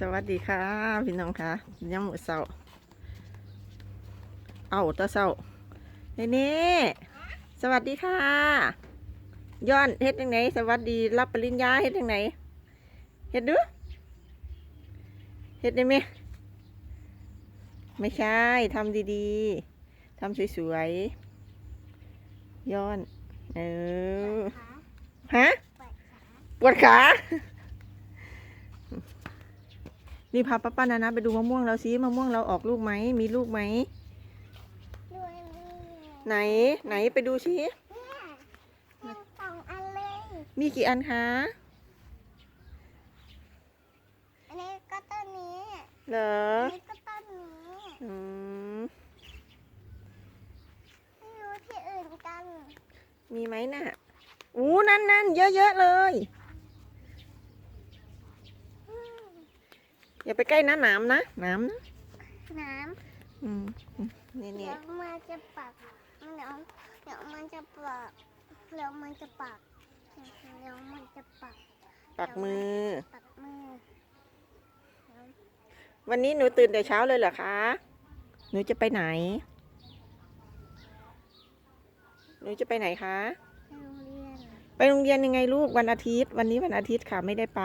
สวัสดีค่ะ พี่น้องค่ะย่ำหมูเสาเอาตะเสาเน่เน่สวัสดีค่ะย้อนเฮ็ดยังไงสวัสดีรับปริญญาเฮ็ดยังไงเฮ็ดดูเฮ็ดได้ไหมไม่ใช่ทำดีๆทำสวยๆย้อนเออฮะปวดขา นี่พาป้าป้านานะไปดูมะม่วงเราสิมะม่วงเราออกลูกไหมมีลูกไหมด้วยมือไหนไหนไปดูสิเนี่ยมันสองอันเลยมีกี่อันคะอันนี้ก็ต้นนี้เหรออันนี้ก็ต้นนี้อืมไม่รู้ที่อื่นกัน มีไหมน่ะอู้นั่นนั่นเยอะๆเลย อืม อย่าไปใกล้น้ำหนามนะหน้ำนะน้อืมอืมนี่ำนี่เดี๋ยวมันจะปักเดี๋ยวเดี๋ยวมันจะปักเดี๋ยวมันจะปักเดี๋ยวมันจะปักปักมือ ปักมือวันนี้หนูตื่นแต่เช้าเลยเหรอคะหนูจะไปไหน หนูจะไปไหนคะ ไปโรงเรียน ไปโรงเรียนยังไงลูกวันอาทิตย์ วันนี้วันอาทิตย์ค่ะไม่ได้ไป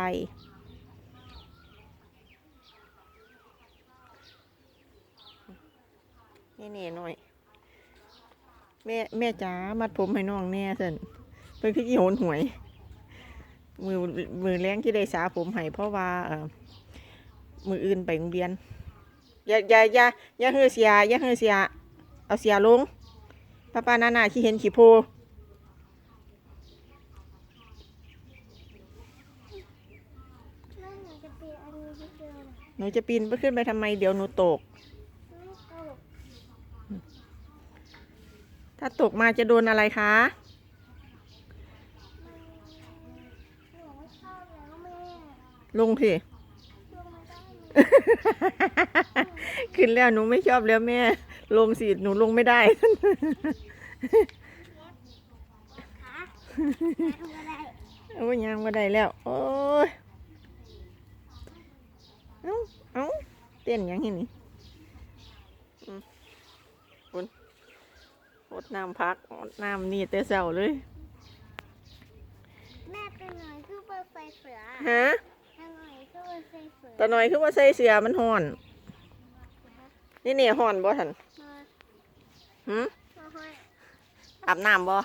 นี่นี่หน่อย แม่แม่จ๋ามัดผมให้น้องแน่สันเป็นขี้โหนหวย มือมือแรงที่ได้สาผมให้เพราะว่าเอ่อมืออื่นไปโรงเรียนอย่าอย่าอย่าอย่าเฮือเสียอย่าเฮือเสีย เอาเสียลงป้าป้านานาขี้เห็นขี้โพแล้วหนูจะปีนอันนี้ที่เดิมหนูจะปีนไปขึ้นไปทำไมเดี๋ยวหนูตก ไม่ตก ถ้าตกมาจะโดนอะไรคะหนูไม่ชอบแล้วแม่ลงสิลงมาได้ไหมขึ้นแล้วหนูไม่ชอบแล้วแม่ ลงสิหนูลงไม่ได้ขาทำอะไรโอ้ยยังมาได้แล้ว โอ้ยเอ้าเอ้าเต้นหยังเห็นนี่อืมคุณอ ดน้ำพักอดน้ำนี่แต่เช้าเลย แม่เป็นหน่อยคือเปิดไฟเสือฮะแม่หน่อยคือเปิดไฟเสือตาหน่อยคือว่าใส่เสื้อมันห่อน นี่นี่ห่อนบ่ทันมาหืมมาห้อยอาบน้ำบ่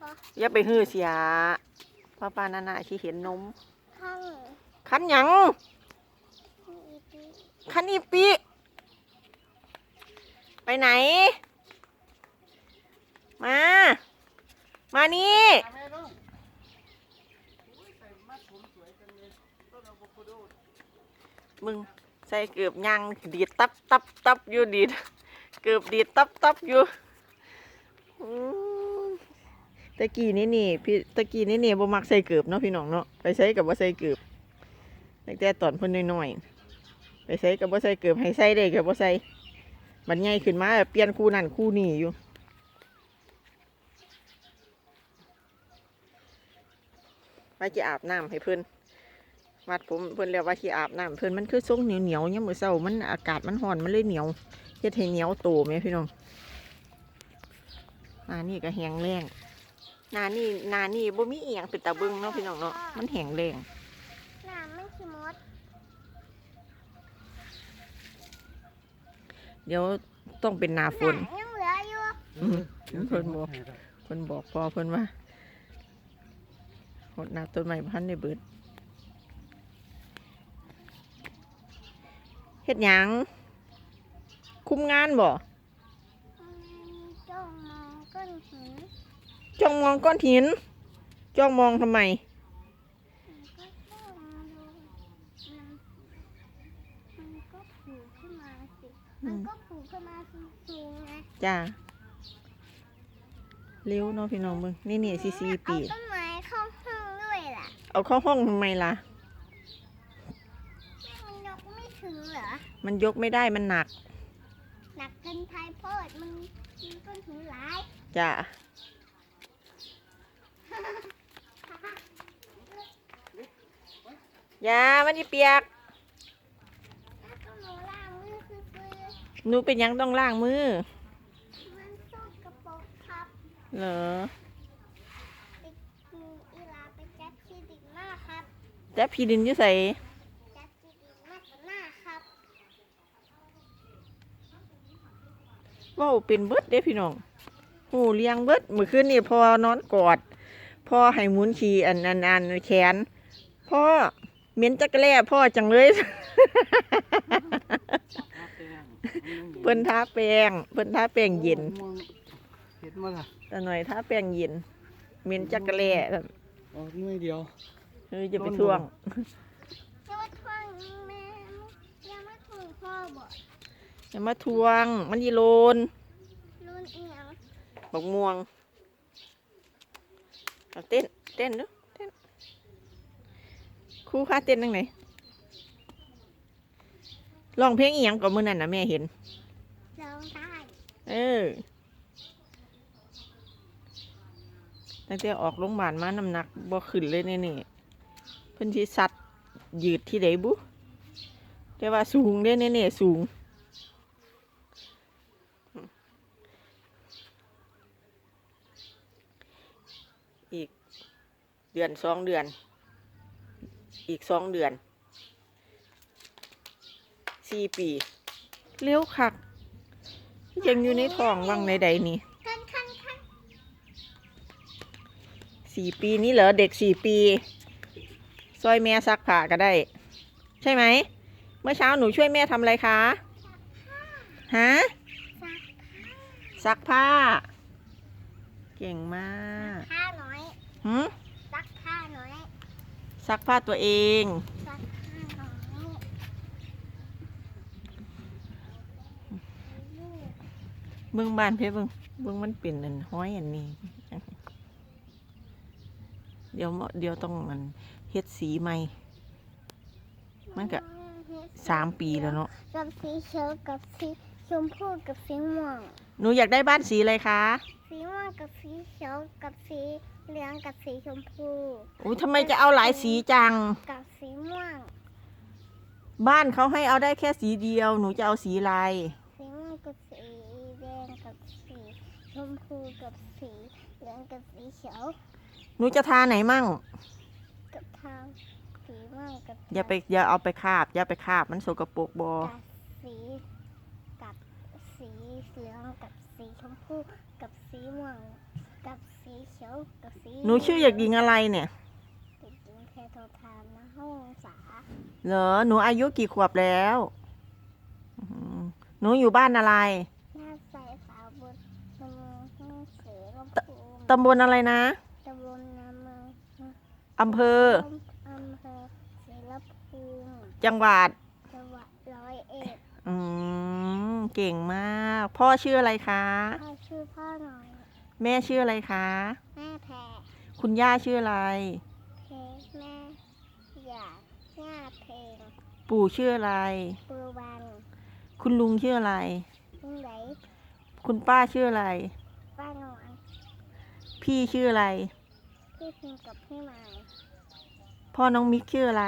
ก็อย่าไปฮื้อเสียป้าป้านานาที่เห็นนมห้องคันหยังมีอีกทีคันอีปีไปไหน มา มานี่มึงใส่เกือบยังดีดตับตับตับอยู่ดีดเกือบดีดตับตับอยู่ตะกี้นี่นี่พี่ตะกี้นี่นี่บ่มักใส่เกือบเนาะพี่น้องเนาะไปใส่กับว่าใส่เกือบตั้งแต่ตอนเพิ่นน้อยๆไปใส่กับว่าใส่เกือบให้ใส่ได้กับว่าใส่มันใหญ่ขึ้นมาเปลี่ยนคู่นั่นคู่นี่อยู่ ว่าจะอาบน้ำให้เพิ่นวัดผมเพิ่นเรียกว่าที่อาบน้ำเพิ่นมันคือทรงเหนียวเหนียวๆเนี่ยามมื้อเช้ามันอากาศมันร้อนมันเลยเหนียวเฮ็ดให้เหนียวโตแม่พี่น้องหนานี่ก็แห้งแรงหนานี่หนานี่บ่มีอีหยังเป็นตาเบิ่งเนาะพี่น้องเนาะมันแห้งแรงน้ำไม่ขี้มดเดี๋ยวต้องเป็นหนาฝนหยังเหลืออยู่อืมเพิ่นบอกเพิ่นบอกพอเพิ่นว่า หดน้ำต้นไม้พันในเบิดเฮ็ดหยังคุมงานบ่จ้องมองก้อนหินจ้องมองก้อนหินจ้องมองทำไมก็จ้องดูมันมันก็ผูกขึ้นมาสิอืมันมก็ผูกขึ้นมาสูงๆไงจ้าเร็วเนาะพี่น้องมึงนี่นี่ซีซีปี เอาต้นไเอาเข้าห้องทำไมล่ะ มันยกไม่ถือเหรอ มันยกไม่ได้มันหนัก หนักเกินไทยโพดมันมันต้นถือหลายจ้ะอย่ามันจะเปียก แล้วก็หนูล่างมือคือปือหนูเป็นยังต้องล่างมือมันสกปรกครับ เหรอ แต่พี่ดินอยู่ใส่จัดที่ดินหน้ากับหน้าครับเว่าเป็นเบิดเด้พี่น้องหูเลี้ยงเบิดมื้อคืนนี่พอนอนกอดพ่อให้หมุนขี่อันอันอันแขนพ่อเหม็นจักรแล่พ่อจังเลยเพิ่นทาแป้งเพิ่นทาแป้งเย็นเห็นมาล่ะแต่หน่อยทาแป้งเย็นเหม็นจักรแล่ซั่นออกหน่วยเดียว เฮ้ยจะไปท่วงจะมาทวงแม่อย่ามาทวงพ่อบ่อย่ามาทวง มันยีโลนรุ่นเอียงบักม่วงเอาเต้น เต้นดูเต้นครูค่าเต้นตั้งไหนร้องเพลงอีหยังก่อนมื้อนั้นนะแม่เห็น ร้องได้เออตั้งแต่ออกโรงพยาบาลมาน้ำหนักบ่ขึ้นเลยนี่นี่ เพิ่นสิสัตว์ยืดที่ไหนบุแต่ว่าสูงเด้นี่ๆสูง อีกเดือนสองเดือน อีกสองเดือนสี่ปีเร็วคัก ยังอยู่ในท้องวังในใดนี่สี่ปีนี้เหรอเด็กสี่ปี ซอยแม่ซักผ้าก็ได้ ใช่ไหม เมื่อเช้าหนูช่วยแม่ทำอะไรคะฮะซักซักผ้า เก่งมากผ้าน้อยหืมซักผ้าน้อยซักผ้าตัวเองซักผ้าน้อยเบื้องบ้านเพ่เบื้องเบื้องมันเป็นอันห้อยอันนี้ เดี๋ยวเดี๋ยวต้องมัน เฮ็ดสีใหม่ มันก็สามปีแล้วเนาะกับสีเขียวกับสีชมพูกับสีม่วง หนูอยากได้บ้านสีอะไรคะ สีม่วงกับสีเขียวกับสีเหลืองกับสีชมพูโอ้ยทำไมจะเอาหลายสีจัง กับสีม่วง บ้านเขาให้เอาได้แค่สีเดียว หนูจะเอาสีอะไร สีม่วงกับสีแดงกับสีชมพูกับสีเหลืองกับสีเขียว หนูจะทาไหนมั่ง กับทางสีม่วงกับอย่าไปอย่าเอาไปคาบ อย่าไปคาบมันสกปรกบอกับสีกับสีเหลืองกับสีชมพูกับสีม่วงกับสีเขียวกับสีหนูชื่ออยากยิงอะไรเนี่ยเด็กหญิงแพทองทานนะห้องษาเหรอหนูอายุกี่ขวบแล้วอื้อหือหนูอยู่บ้านอะไรหน้าใสสาวบนตำบลห้องเสือลำพูนตำบลอะไรนะตำบลนาเมือง อำเภอ อำเภอศรีลภูมิจังหวัด จังหวัดร้อยเอ็ดอืม เก่งมาก พ่อชื่ออะไรคะ พ่อชื่อพ่อหน่อย แม่ชื่ออะไรคะ แม่แพรคุณย่าชื่ออะไร เพแม่อยากหน้าเพลงปู่ชื่ออะไร ปูวันคุณลุงชื่ออะไร ลุงไหลคุณป้าชื่ออะไร ป้านอนพี่ชื่ออะไร พี่พิมกับพี่หมาย พ่อน้องมิกชื่ออะไร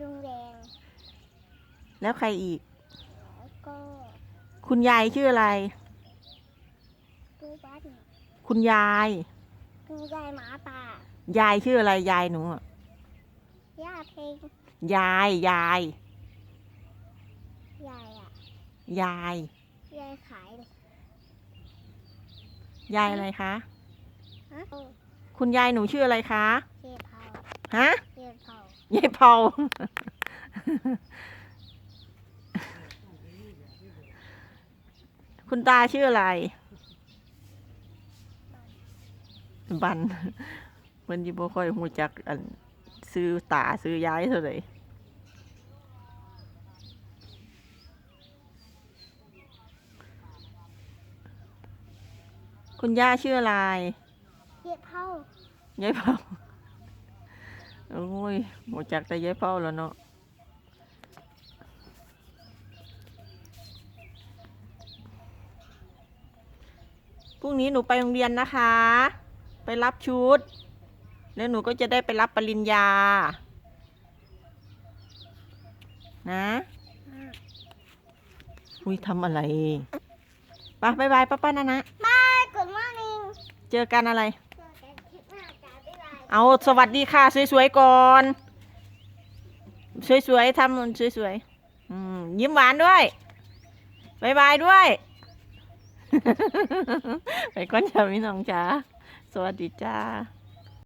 ลุงแดงแล้วใครอีก แล้วก็คุณยายชื่ออะไรปูบ้านคุณยายลุงยายหมาป่ายายชื่ออะไรยายหนูอะย่าเพลงยายยาย ยายอะยาย ยายขายยายอะไรคะ ฮะคุณยายหนูชื่ออะไรคะเยเผา ฮะเยเผายายเผา คุณตาชื่ออะไร บันมันยิบค่อยหูจักอันซื้อตาซื้อยายเท่าไหร่คุณย่าชื่ออะไร เยเผายายเผา โอ้ยหูจักแต่ยายเผาแล้วเนาะพรุ่งนี้หนูไปโรงเรียนนะคะ ไปรับชุด แล้วหนูก็จะได้ไปรับปริญญา นะอืมอุ้ยทำอะไรไป้าบายบายป้าป้านานะบายกุดมอร์นิ่งเจอกันอะไร เอาสวัสดีค่ะ สวยๆก่อน สวยๆทำสวยๆอืมยิ้มหวานด้วยบายบายด้วย ไปก่อนจ้าพี่น้องจ้าสวัสดีจ้า